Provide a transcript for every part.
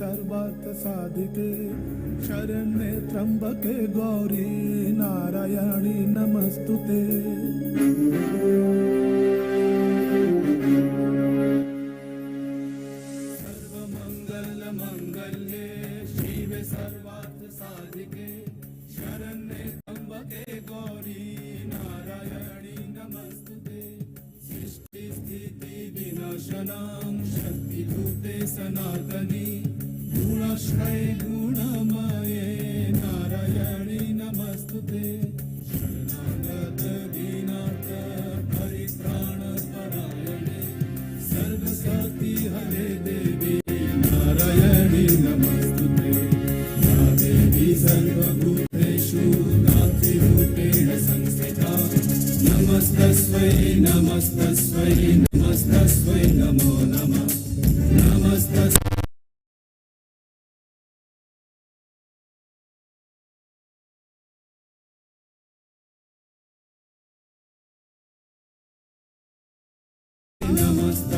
सर्वार्थसाधिके शरण्ये त्र्यम्बके गौरी नारायणी नमस्तु ते सर्वभूतेषु नातिरूपेण संस्थिता। नमस्तस्वै नमस्तस्वै नमस्तस्वै नमो नमः। नमस्तस्वै नमस्त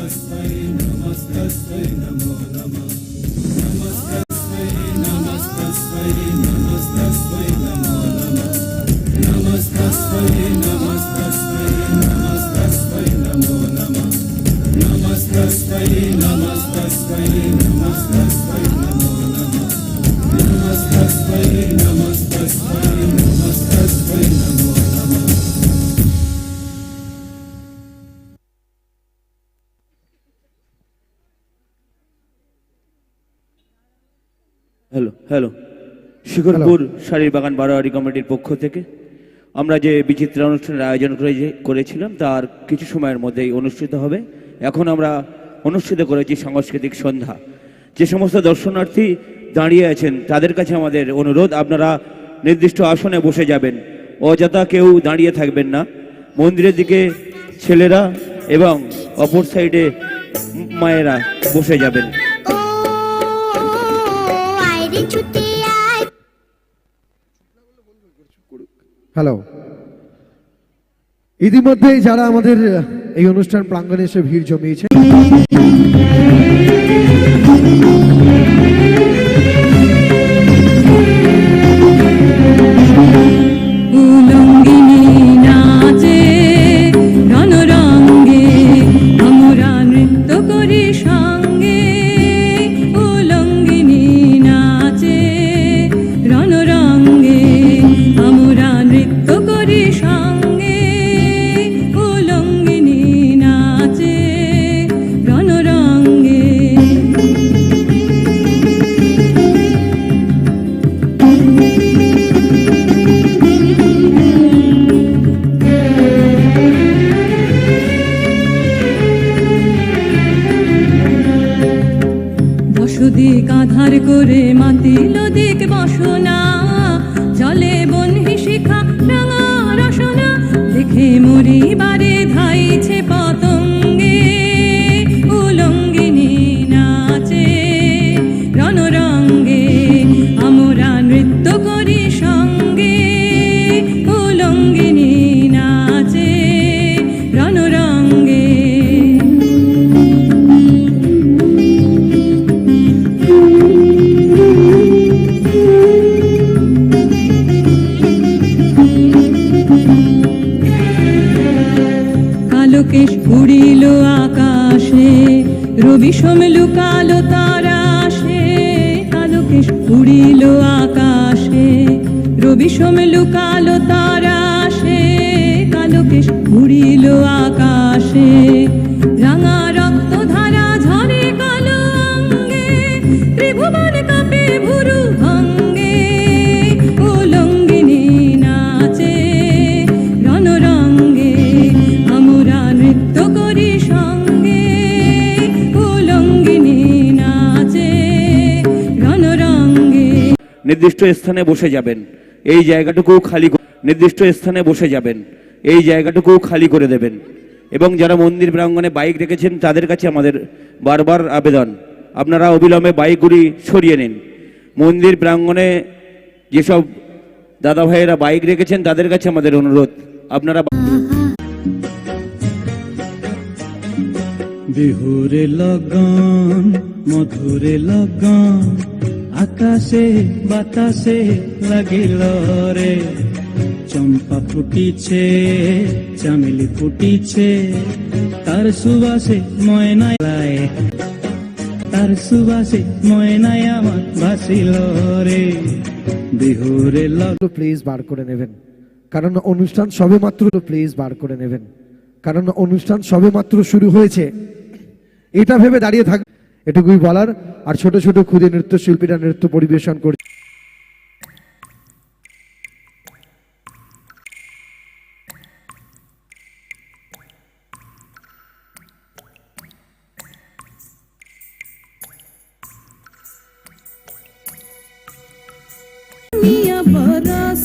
হ্যালো হ্যালো শিখরপুর শাড়ির বাগান বারোয়ারি কমিটির পক্ষ থেকে আমরা যে বিচিত্রা অনুষ্ঠানের আয়োজন করে- করেছিলাম তার কিছু সময়ের মধ্যেই অনুষ্ঠিত হবে। এখন আমরা অনুষ্ঠিত করেছি সাংস্কৃতিক সন্ধ্যা। যে সমস্ত দর্শনার্থী দাঁড়িয়ে আছেন তাদের কাছে আমাদের অনুরোধ আপনারা নির্দিষ্ট আসনে বসে যাবেন। অযথা কেউ দাঁড়িয়ে থাকবেন না। মন্দিরের দিকে ছেলেরা এবং অপর সাইডে মায়েরা বসে যাবেন। হ্যালো। ইতিমধ্যেই যারা আমাদের এই অনুষ্ঠান প্রাঙ্গনে এসে ভিড় জমিয়েছে। নির্দিষ্ট স্থানে বসে যাবেন। এই জায়গাটুকু খালি নির্দিষ্ট স্থানে বসে যাবেন। এই জায়গাটুকু খালি করে দেবেন। এবং যারা মন্দির প্রাঙ্গণে বাইক রেখেছেন, তাদের কাছে আমাদের বারবার আবেদন। আপনারা অবিলম্বে বাইকগুলি সরিয়ে নিন। মন্দির প্রাঙ্গণে যেসব দাদা ভাইয়েরা বাইক রেখেছেন, তাদের কাছে আমাদের অনুরোধ। আপনারা বিহুরে লগন, মধুরে লগন আকাশে, বাতাসে লাগিল রে। চম্পা ফুটিছে, চামেলি ফুটিছে। তার সুবাসে ময়নায় তার সুবাসে ময়নায় আমার ভাসিল রে। বিহুরে প্লিজ বার করে নেবেন। কারণ অনুষ্ঠান সবে মাত্র প্লিজ বার করে নেবেন। কারণ অনুষ্ঠান সবে মাত্র শুরু হয়েছে। এটা ভেবে দাঁড়িয়ে থাক এটুকুই বলার। আর ছোট ছোট ক্ষুদে নৃত্য শিল্পীরা নৃত্য পরিবেশন করছে মিয়া বরাস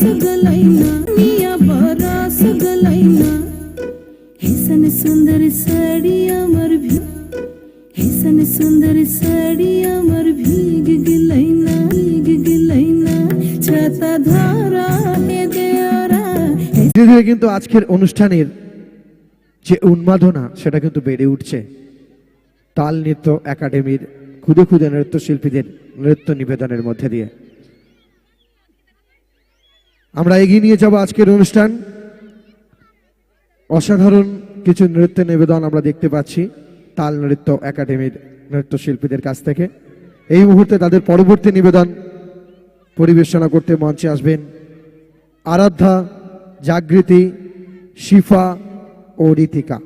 ধীরে কিন্তু আজকের অনুষ্ঠানের যে উন্মাদনা, সেটা কিন্তু বেড়ে উঠছে। তাল নৃত্য একাডেমির ক্ষুদে ক্ষুদে নৃত্য শিল্পীদের নৃত্য নিবেদনের মধ্যে দিয়ে। আমরা এগিয়ে নিয়ে যাব আজকের অনুষ্ঠান। অসাধারণ কিছু নৃত্য নিবেদন আমরা দেখতে পাচ্ছি তাল নৃত্য একাডেমির নৃত্য শিল্পীদের কাছ থেকে। এই মুহূর্তে তাদের পরবর্তী নিবেদন পরিবেশনা করতে মঞ্চে আসবেন আরাধ্যা জাগৃতি শিফা ও রীতিকা।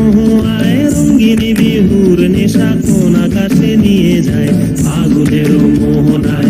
মাতানো মোহায় রঙ্গিনী বিহুর নেশা কোন আকাশে নিয়ে যায়। ফাগুনের মোহনায়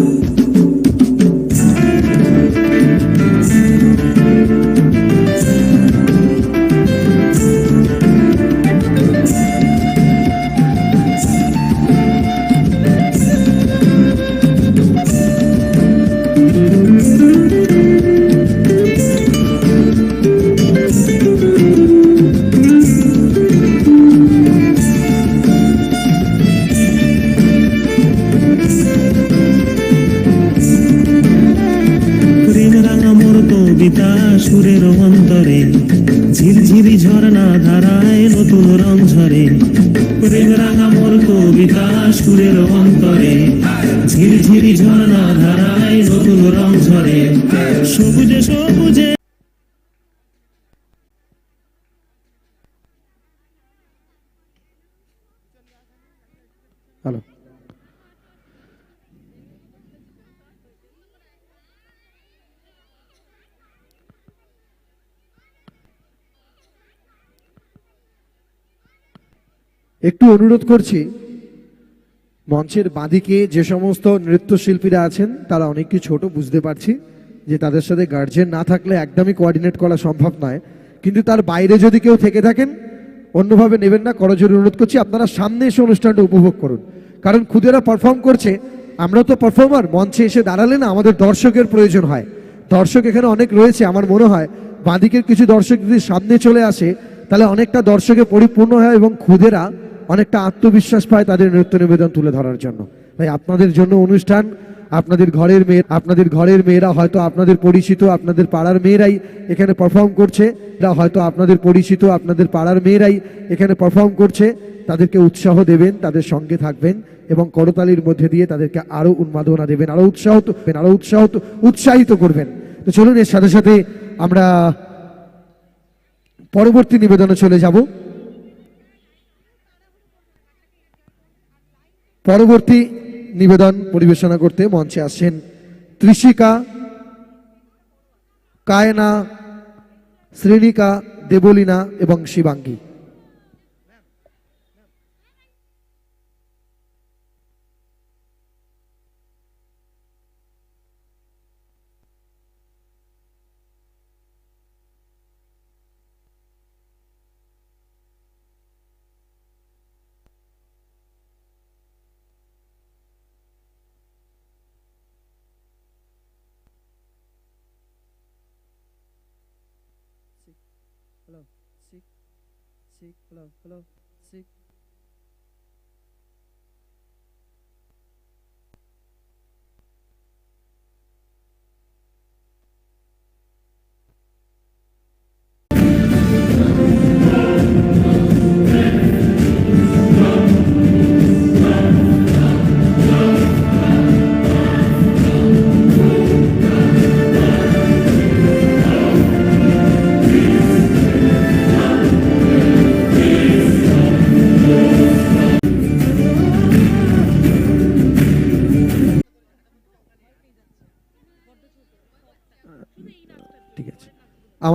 একটু অনুরোধ করছি, মঞ্চের বাঁদিকে যে সমস্ত নৃত্যশিল্পীরা আছেন, তারা অনেক অনেকটি ছোট, বুঝতে পারছি যে তাদের সাথে গার্জেন না থাকলে একদমই কোয়ার্ডিনেট করা সম্ভব নয়। কিন্তু তার বাইরে যদি কেউ থেকে থাকেন, অন্যভাবে নেবেন না, করজোর অনুরোধ করছি, আপনারা সামনে এসে অনুষ্ঠানটা উপভোগ করুন। কারণ খুদেরা পারফর্ম করছে, আমরা তো পারফর্মার মঞ্চে এসে দাঁড়ালে না আমাদের দর্শকের প্রয়োজন হয়। দর্শক এখানে অনেক রয়েছে, আমার মনে হয় বাঁদিকের কিছু দর্শক যদি সামনে চলে আসে, তাহলে অনেকটা দর্শকে পরিপূর্ণ হয় এবং খুদেরা অনেকটা আত্মবিশ্বাস পায় তাদের নৃত্য নিবেদন তুলে ধরার জন্য। তাই আপনাদের জন্য অনুষ্ঠান, আপনাদের ঘরের মেয়ে, আপনাদের ঘরের মেয়েরা হয়তো আপনাদের পরিচিত, আপনাদের পাড়ার মেয়েরাই এখানে পারফর্ম করছে। এরা হয়তো আপনাদের পরিচিত, আপনাদের পাড়ার মেয়েরাই এখানে পারফর্ম করছে। তাদেরকে উৎসাহ দেবেন, তাদের সঙ্গে থাকবেন এবং করতালির মধ্যে দিয়ে তাদেরকে আরও উন্মাদনা দেবেন, আরও উৎসাহ আরও উৎসাহ উৎসাহিত করবেন। তো চলুন, এর সাথে সাথে আমরা পরবর্তী নিবেদনে চলে যাব। পরবর্তী নিবেদন পরিবেশনা করতে মঞ্চে আসেন ত্রিশিকা কায়না শ্রেণিকা দেবলীনা এবং Shivangi. Hello, sick, sick, hello, hello, sick.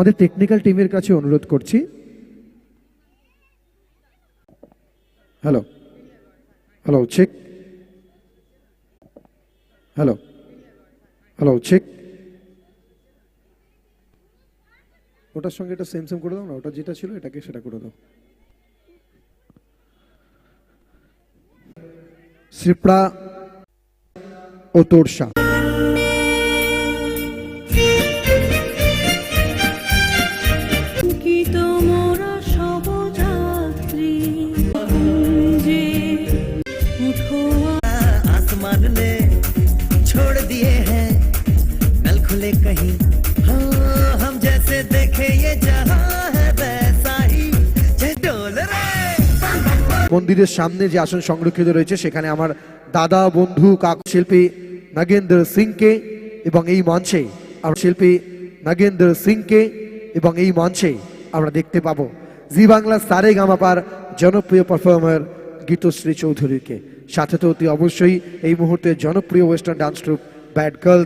আমাদের টেকনিক্যাল টিমের কাছে অনুরোধ করছি। Hello hello check hello hello check ওটার সঙ্গে এটা সেম সেম করে দাও না, ওটা যেটা ছিল এটাকে সেটা করে দাও। শ্রীপ্রা ও তোরসা মন্দিরের সামনে যে আসন সংরক্ষিত রয়েছে, সেখানে আমার দাদা, বন্ধু, কাক শিল্পী নাগেন্দ্র সিংকে এবং এই মঞ্চে আমরা শিল্পী নাগেন্দ্র সিংকে এবং এই মঞ্চে আমরা দেখতে পাবো জি বাংলা সারে গামাপার জনপ্রিয় পারফর্মার গীতশ্রী চৌধুরীকে। সাথে তো অতি অবশ্যই এই মুহূর্তে জনপ্রিয় western dance troupe Bad Girl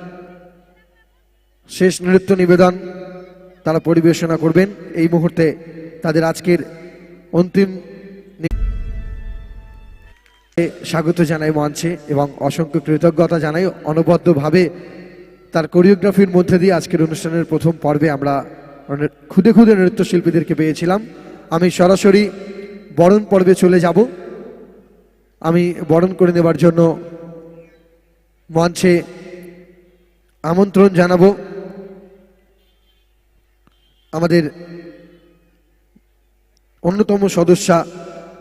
শেষ নৃত্য নিবেদন তারা পরিবেশনা করবেন। এই মুহূর্তে তাদের আজকের অন্তিম স্বাগত জানাই মঞ্চে এবং অসংখ্য কৃতজ্ঞতা জানাই। অনবদ্যভাবে তার কোরিওগ্রাফির মধ্যে দিয়ে আজকের অনুষ্ঠানের প্রথম পর্বে আমরা খুদে খুদে নৃত্যশিল্পীদেরকে পেয়েছিলাম। আমি সরাসরি বরণ পর্বে চলে যাব। আমি বরণ করে নেবার জন্য মঞ্চে আমন্ত্রণ জানাব। আমাদের অন্যতম সদস্যা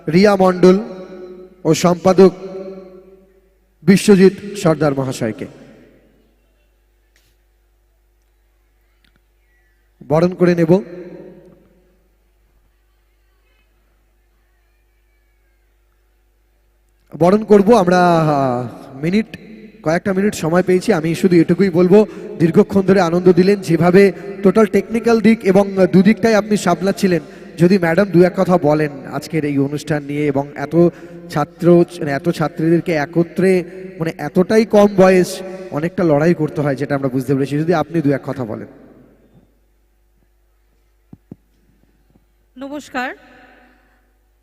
রিয়া মণ্ডল ও সম্পাদক বিশ্বজিৎ সর্দার মহাশয়কে। বরণ করে নেব। বরণ করব আমরা মিনিট কয়েকটা মিনিট সময় পেয়েছি, আমি শুধু এটুকুই বলব, দীর্ঘক্ষণ ধরে আনন্দ দিলেন। যেভাবে টোটাল টেকনিক্যাল দিক এবং দুদিকটাই আপনি সামলাচ্ছিলেন, যদি ম্যাডাম দু এক কথা বলেন আজকের এই অনুষ্ঠান নিয়ে এবং এত ছাত্র মানে এত ছাত্রীদেরকে একত্রে মানে এতটাই কম বয়স অনেকটা লড়াই করতে হয়, যেটা আমরা বুঝতে পেরেছি। যদি আপনি দু এক কথা বলেন। নমস্কার।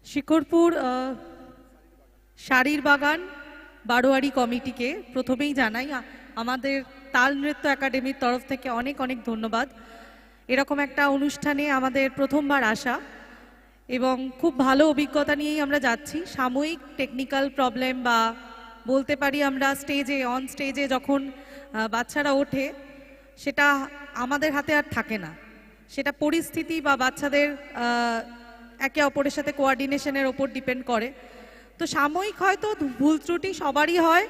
শিকরপুর শাড়ির বাগান বারোয়ারি কমিটিকে প্রথমেই জানাই আমাদের তাল নৃত্য একাডেমির তরফ থেকে অনেক অনেক ধন্যবাদ। এরকম একটা অনুষ্ঠানে আমাদের প্রথমবার আসা এবং খুব ভালো অভিজ্ঞতা নিয়েই আমরা যাচ্ছি। সাময়িক টেকনিক্যাল প্রবলেম বা বলতে পারি আমরা স্টেজে অন স্টেজে যখন বাচ্চারা ওঠে, সেটা আমাদের হাতে আর থাকে না। সেটা পরিস্থিতি বা বাচ্চাদের একে অপরের সাথে কোয়ার্ডিনেশনের ওপর ডিপেন্ড করে। তো সাময়িক হয়তো ভুল ত্রুটি সবারই হয়।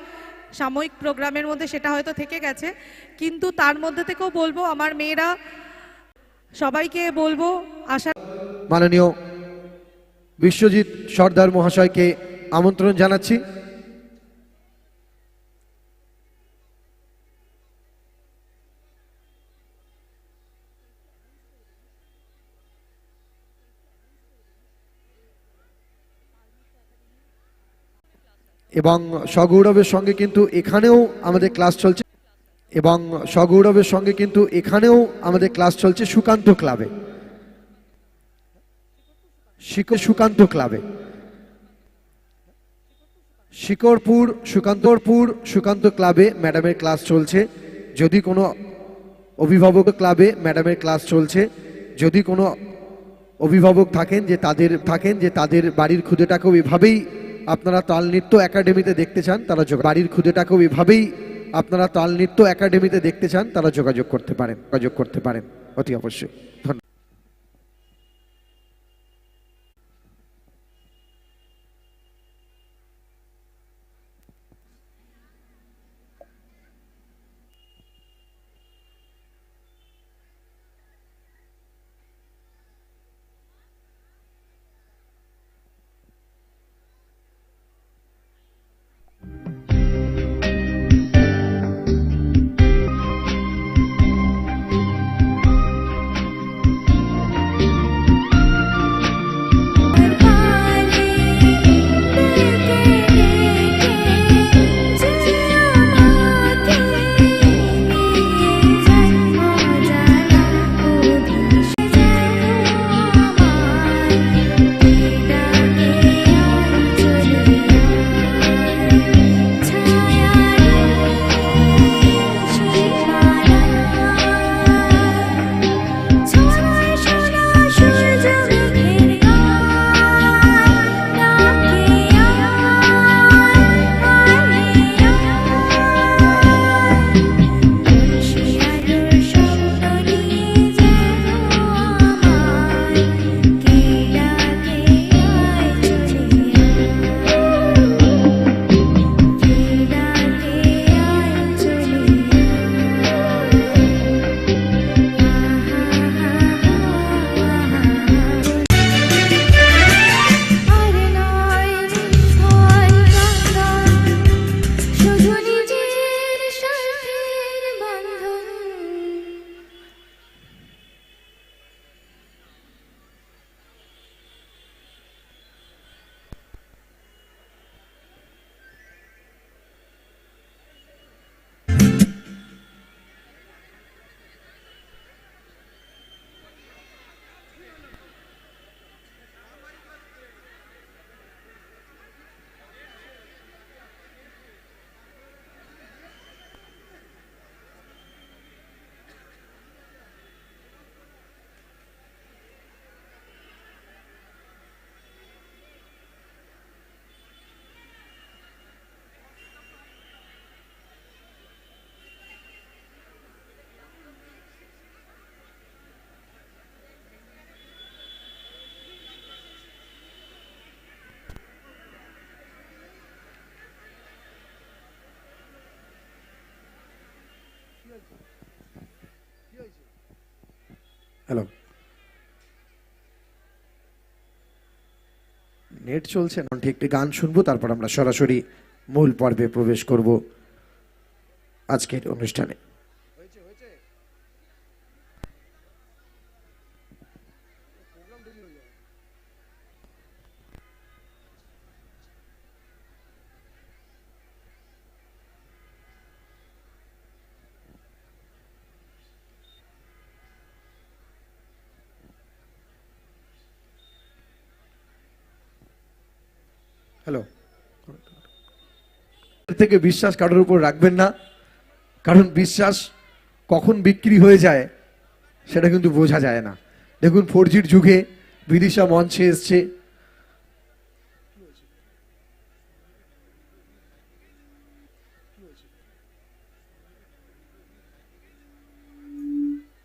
সাময়িক প্রোগ্রামের মধ্যে সেটা হয়তো থেকে গেছে। কিন্তু তার মধ্যে থেকেও বলব, আমার মেয়েরা, সবাইকে বলব, আশা মাননীয় বিশ্বজিৎ সর্দার মহাশয়কে আমন্ত্রণ জানাচ্ছি। এবং সগৌরবের সঙ্গে কিন্তু এখানেও আমাদের ক্লাস চলছে। এবং সগৌরবের সঙ্গে কিন্তু এখানেও আমাদের ক্লাস চলছে সুকান্ত ক্লাবে। শিক- সুকান্ত ক্লাবে। শিকরপুর সুকান্তরপুর সুকান্ত ক্লাবে ম্যাডামের ক্লাস চলছে। যদি কোনো অভিভাবক ক্লাবে ম্যাডামের ক্লাস চলছে, যদি কোনো অভিভাবক থাকেন যে তাদের, থাকেন যে তাদের বাড়ির ক্ষুদেটাকেও এভাবেই আপনারা তাল নৃত্য একাডেমিতে দেখতে চান, তারা বাড়ির ক্ষুদেটাকেও এভাবেই আপনারা তাল নৃত্য একাডেমিতে দেখতে চান, তারা যোগাযোগ করতে পারেন, যোগাযোগ করতে পারেন। অতি অবশ্যই। ধন্যবাদ। হ্যালো নেট চলছে এখন ঠিক একটি গান শুনব, তারপর আমরা সরাসরি মূল পর্বে প্রবেশ করব। আজকের অনুষ্ঠানে। হ্যালো থেকে বিশ্বাস কারোর উপর রাখবেন না। কারণ বিশ্বাস কখন বিক্রি হয়ে যায়, সেটা কিন্তু বোঝা যায় না। দেখুন ফোর যুগে বিদিশা মঞ্চে এসছে।